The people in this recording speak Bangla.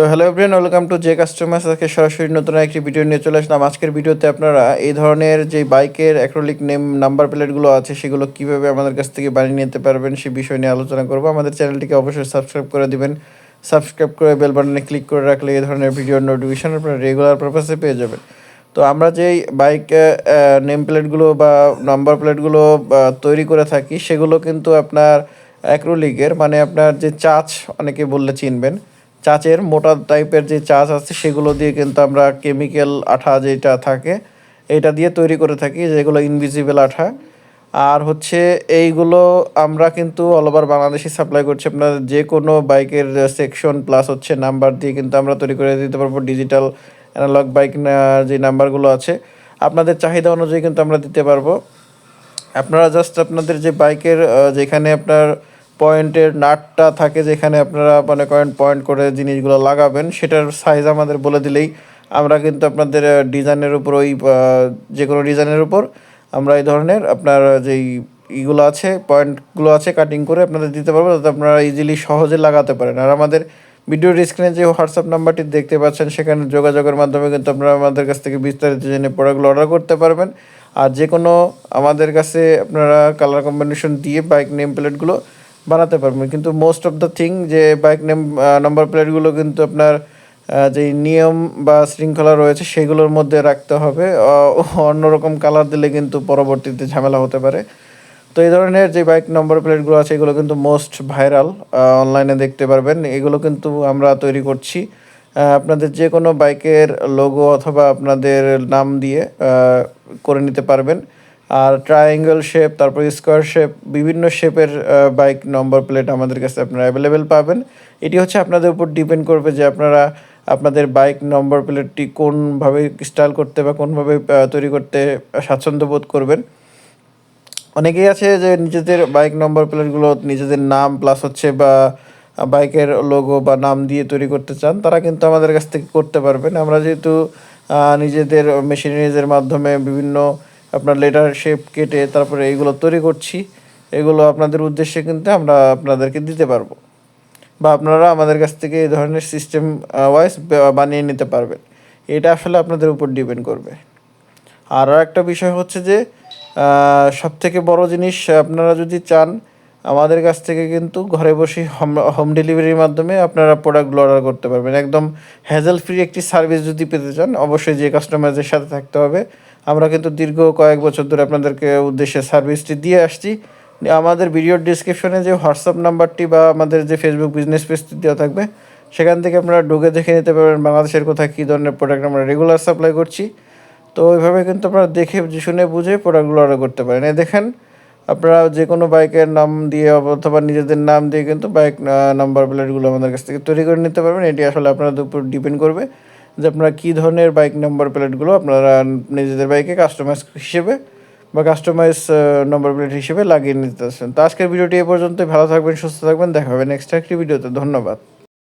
তো hello everyone welcome to J customers আজকে সরাসরি নতুন একটি ভিডিও নিয়ে চলে আসলাম। আজকের ভিডিওতে আপনারা এই ধরনের যে বাইকের অ্যাক্রোলিক নেম নাম্বার প্লেটগুলো আছে, সেগুলো কীভাবে আমাদের কাছ থেকে বানিয়ে নিতে পারবেন, সে বিষয় নিয়ে আলোচনা করব। আমাদের চ্যানেলটিকে অবশ্যই সাবস্ক্রাইব করে দিবেন। সাবস্ক্রাইব করে বেল বাটনে ক্লিক করে রাখলে এই ধরনের ভিডিওর নোটিফিকেশন আপনারা রেগুলার পারপাসে পেয়ে যাবেন। তো আমরা যেই বাইক নেম প্লেটগুলো বা নাম্বার প্লেটগুলো তৈরি করে থাকি, সেগুলো কিন্তু আপনার অ্যাক্রোলিকের মানে আপনার যে চাচ অনেকে বললে চিনবেন। চাচের মোটা টাইপের যে চাচ আছে, সেগুলো দিয়ে কিন্তু আমরা কেমিক্যাল আঠা যেটা থাকে, এটা দিয়ে তৈরি করে থাকি, যেগুলো ইনভিজিবল আঠা। আর হচ্ছে এইগুলো আমরা কিন্তু অল ওভার বাংলাদেশে সাপ্লাই করছি। আপনার যে কোনো বাইকের সেকশন প্লাস হচ্ছে নাম্বার দিয়ে কিন্তু আমরা তৈরি করে দিতে পারব। ডিজিটাল অ্যানালগ বাইক যে নাম্বারগুলো আছে, আপনাদের চাহিদা অনুযায়ী কিন্তু আমরা দিতে পারব। আপনারা জাস্ট আপনাদের যে বাইকের যেখানে আপনার পয়েন্টের নাটটা থাকে যেখানে আপনারা মনে করেন পয়েন্ট করে জিনিসগুলো লাগাবেন, সেটার সাইজ আমাদের বলে দিলেই আমরা কিন্তু আপনাদের ডিজাইনের উপর ওই যে কোনো ডিজাইনের উপর আমরা এই ধরনের আপনার যেই ইগুলো আছে পয়েন্টগুলো আছে কাটিং করে আপনাদের দিতে পারব যাতে আপনারা ইজিলি সহজে লাগাতে পারেন। আর আমাদের ভিডিওর স্ক্রিনে যে হোয়াটসঅ্যাপ নাম্বারটি দেখতে পাচ্ছেন, সেখানে যোগাযোগের মাধ্যমে কিন্তু আপনারা আমাদের কাছ থেকে বিস্তারিত জেনে প্রোডাক্টগুলো অর্ডার করতে পারবেন। আর যে কোনো আমাদের কাছে আপনারা কালার কম্বিনেশন দিয়ে বাইক নেম প্লেটগুলো বানাতে পারবেন। কিন্তু মোস্ট অফ দ্য থিং যে বাইক নেম নাম্বার প্লেটগুলো কিন্তু আপনার যে নিয়ম বা শৃঙ্খলা রয়েছে সেগুলোর মধ্যে রাখতে হবে। অন্যরকম কালার দিলে কিন্তু পরবর্তীতে ঝামেলা হতে পারে। তো এই ধরনের যে বাইক নম্বর প্লেটগুলো আছে, এগুলো কিন্তু মোস্ট ভাইরাল অনলাইনে দেখতে পারবেন। এগুলো কিন্তু আমরা তৈরি করছি আপনাদের যে কোনো বাইকের লোগো অথবা আপনাদের নাম দিয়ে করে নিতে পারবেন। আর ট্রায়াঙ্গেল শেপ তারপর স্কোয়ার শেপ বিভিন্ন শেপের বাইক নম্বর প্লেট আমাদের কাছে আপনারা অ্যাভেলেবেল পাবেন। এটি হচ্ছে আপনাদের উপর ডিপেন্ড করবে যে আপনারা, আপনাদের বাইক নম্বর প্লেটটি কোনভাবে স্টাইল করতে বা কোনভাবে তৈরি করতে স্বাচ্ছন্দ্য বোধ করবেন। অনেকেই আছে যে নিজেদের বাইক নম্বর প্লেটগুলো নিজেদের নাম প্লাস হচ্ছে বা বাইকের লোগো বা নাম দিয়ে তৈরি করতে চান, তারা কিন্তু আমাদের কাছ থেকে করতে পারবেন। আমরা যেহেতু নিজেদের মেশিনারিজের মাধ্যমে বিভিন্ন আপনার লেটার শেপ কেটে তারপরে এইগুলো তৈরি করছি। এগুলো আপনাদের উদ্দেশ্যে কিন্তু আমরা আপনাদেরকে দিতে পারব। বা আপনারা আমাদের কাছ থেকে এই ধরনের সিস্টেম ওয়াইজ বানিয়ে নিতে পারবেন। এটা আসলে আপনাদের উপর ডিপেন্ড করবে। আর একটা বিষয় হচ্ছে যে সব থেকে বড় জিনিস আপনারা যদি চান, আমাদের কাছ থেকে কিন্তু ঘরে বসে হোম হোম ডেলিভারির মাধ্যমে আপনারা প্রোডাক্টগুলো অর্ডার করতে পারবেন। একদম হ্যাজেল ফ্রি একটি সার্ভিস যদি পেতে চান, অবশ্যই যে কাস্টমারদের সাথে থাকতে হবে। আমরা কিন্তু দীর্ঘ কয়েক বছর ধরে আপনাদেরকে উদ্দেশ্যে সার্ভিসটি দিয়ে আসছি। আমাদের ভিডিওর ডিসক্রিপশনে যে হোয়াটসঅ্যাপ নাম্বারটি বা আমাদের যে ফেসবুক বিজনেস পেজটি দেওয়া থাকবে, সেখান থেকে আপনারা ঢুকে দেখে নিতে পারবেন বাংলাদেশের কোথায় কী ধরনের প্রোডাক্ট আমরা রেগুলার সাপ্লাই করছি। তো ওইভাবে কিন্তু আপনারা দেখে, শুনে, বুঝে প্রোডাক্টগুলো অর্ডার করতে পারেন। এই দেখেন, আপনারা যে কোনো বাইকের নাম দিয়ে অথবা নিজেদের নাম দিয়ে কিন্তু বাইক নাম্বার প্লেটগুলো আমাদের কাছ থেকে তৈরি করে নিতে পারবেন। এটি আসলে আপনাদের উপর ডিপেন্ড করবে। যে আপনারা কী ধরনের বাইক নম্বর প্লেটগুলো আপনারা নিজেদের বাইকে কাস্টমাইজ হিসেবে বা কাস্টমাইজ নম্বর প্লেট হিসেবে লাগিয়ে নিতেছেন। তো আজকের ভিডিওটি এ পর্যন্তই। ভালো থাকবেন, সুস্থ থাকবেন। দেখা হবে নেক্সট একটি ভিডিওতে। ধন্যবাদ।